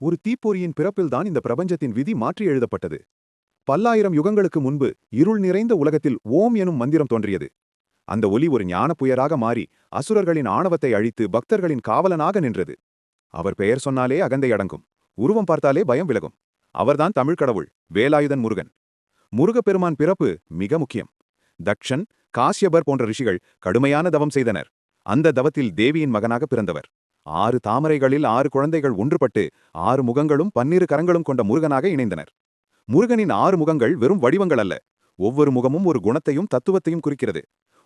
ஒரு தீப்பொறியின் பிறப்பில்தான் இந்த பிரபஞ்சத்தின் விதி மாற்றி எழுதப்பட்டது. பல்லாயிரம் யுகங்களுக்கு முன்பு இருள் நிறைந்த உலகத்தில் ஓம் எனும் மந்திரம் தோன்றியது. அந்த ஒலி ஒரு ஞானப்புயராக மாறி அசுரர்களின் ஆணவத்தை அழித்து பக்தர்களின் காவலனாக நின்றது. அவர் பெயர் சொன்னாலே அகந்தை அடங்கும். உருவம் பார்த்தாலே பயம் விலகும். அவர்தான் தமிழ் கடவுள் வேலாயுதன் முருகன். முருகப்பெருமான் பிறப்பு மிக முக்கியம். தக்ஷன் காசியபர் போன்ற ரிஷிகள் கடுமையான தவம் செய்தனர். அந்த தவத்தில் தேவியின் மகனாக பிறந்தவர். ஆறு தாமரைகளில் ஆறு குழந்தைகள் ஒன்றுபட்டு ஆறு முகங்களும் பன்னிரு கரங்களும் கொண்ட முருகனாக இணைந்தனர். முருகனின் ஆறு முகங்கள் வெறும் வடிவங்கள் அல்ல. ஒவ்வொரு முகமும் ஒரு குணத்தையும் தத்துவத்தையும் குறிக்கிறது.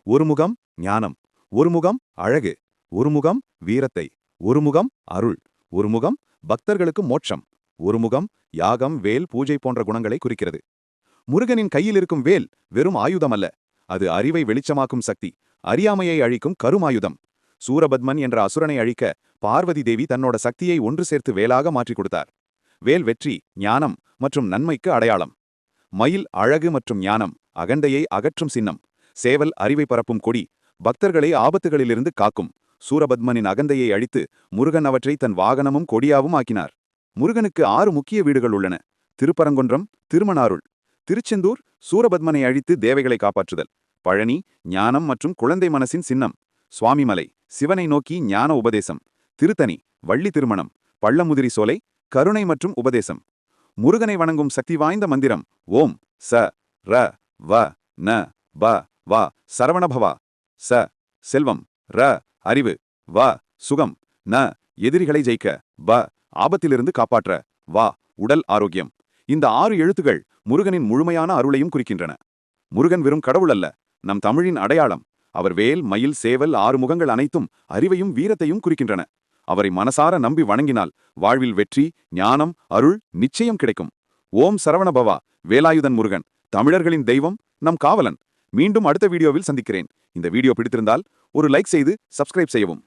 ஒரு முகம் ஞானம் ஒரு முகம் அழகு ஒரு முகம் வீரத்தை ஒரு முகம் அருள் ஒரு முகம் பக்தர்களுக்கு மோட்சம் ஒரு முகம் யாகம் வேல் பூஜை போன்ற குணங்களை குறிக்கிறது. முருகனின் கையில் இருக்கும் வேல் வெறும் ஆயுதம் அல்ல அது அறிவை வெளிச்சமாக்கும் சக்தி அறியாமையை அழிக்கும் கருமாயுதம். சூரபத்மன் என்ற அசுரனை அழிக்க பார்வதி தேவி தன்னோட சக்தியை ஒன்று சேர்த்து வேலாக மாற்றிக் கொடுத்தார். வேல் வெற்றி ஞானம் மற்றும் நன்மைக்கு அடையாளம். மயில் அழகு மற்றும் ஞானம் அகண்டையை அகற்றும் சின்னம் சேவல் அறிவை பரப்பும் கொடி பக்தர்களை ஆபத்துகளிலிருந்து காக்கும். சூரபத்மனின் அகந்தையை அழித்து முருகன் அவற்றை தன் வாகனமும் கொடியாவும் ஆக்கினார். முருகனுக்கு ஆறு முக்கிய வீடுகள் உள்ளன. திருப்பரங்குன்றம் திருமணாருள். திருச்செந்தூர் சூரபத்மனை அழித்து தேவைகளை காப்பாற்றுதல். பழனி ஞானம் மற்றும் குழந்தை மனசின் சின்னம். சுவாமிமலை. சிவனை நோக்கி ஞான உபதேசம் திருத்தணி வள்ளி திருமணம் பள்ளமுதிரி சோலை கருணை மற்றும் உபதேசம். முருகனை வணங்கும் சக்தி வாய்ந்த மந்திரம் ஓம் ச ர வ ந ப வா சரவணபவா ச செல்வம் ர அறிவு வ சுகம் ந எதிரிகளை ஜெயிக்க ப ஆபத்திலிருந்து காப்பாற்ற வா உடல் ஆரோக்கியம். இந்த ஆறு எழுத்துகள் முருகனின் முழுமையான அருளையும் குறிக்கின்றன. முருகன் வெறும் கடவுள் அல்ல நம் தமிழின் அடையாளம் அவர் வேல் மயில் சேவல் ஆறு முகங்கள் அனைத்தும் அறிவையும் வீரத்தையும் குறிக்கின்றன. அவரை மனசார நம்பி வணங்கினால் வாழ்வில் வெற்றி ஞானம் அருள் நிச்சயம் கிடைக்கும். ஓம் சரவணபவா வேலாயுதன் முருகன் தமிழர்களின் தெய்வம் நம் காவலன். மீண்டும் அடுத்த வீடியோவில் சந்திக்கிறேன். இந்த வீடியோ பிடித்திருந்தால் ஒரு லைக் செய்து சப்ஸ்கிரைப் செய்யவும்.